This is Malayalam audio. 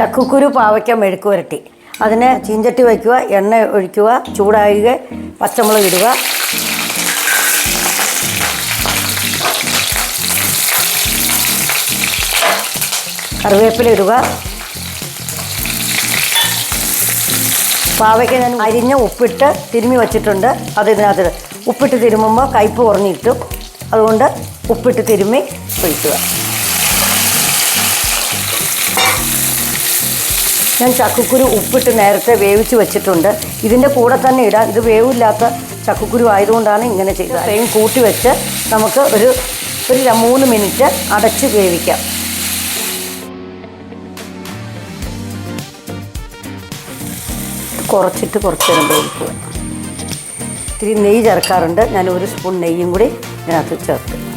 ചക്കുക്കുരു പാവയ്ക്ക മെഴുക്ക് പുരട്ടി. അതിനെ ചീഞ്ചട്ടി വയ്ക്കുക എണ്ണ ഒഴിക്കുക ചൂടാകുക പച്ചമുളക് ഇടുക. കറിവേപ്പില ഇടുക. പാവയ്ക്ക ഞാൻ അരിഞ്ഞ് ഉപ്പിട്ട് തിരുമ്മി വച്ചിട്ടുണ്ട്. അത് ഇതിനകത്ത്. ഉപ്പിട്ട് തിരുമ്മുമ്പോൾ കയ്പ് കുറഞ്ഞിട്ടും. അതുകൊണ്ട് ഉപ്പിട്ട് തിരുമ്മി ഒഴിക്കുക. ഞാൻ ചക്കക്കുരു ഉപ്പിട്ട് നേരത്തെ വേവിച്ച് വെച്ചിട്ടുണ്ട്. ഇതിന്റെ കൂടെ തന്നെ ഇടാം. ഇത് വേവില്ലാത്ത ചക്കക്കുരു ആയതുകൊണ്ടാണ് ഇങ്ങനെ ചെയ്തത്. അത്രയും കൂട്ടി വെച്ച് നമുക്ക് ഒരു ഒരു മൂന്ന് മിനിറ്റ് അടച്ച് വേവിക്കാം. കുറച്ചിട്ട് കുറച്ച് നേരം വേവിക്കുക. ഇത്തിരി നെയ്യ് ചേർക്കാറുണ്ട്. ഞാൻ ഒരു സ്പൂൺ നെയ്യും കൂടി ഇതിനകത്ത് ചേർത്ത്.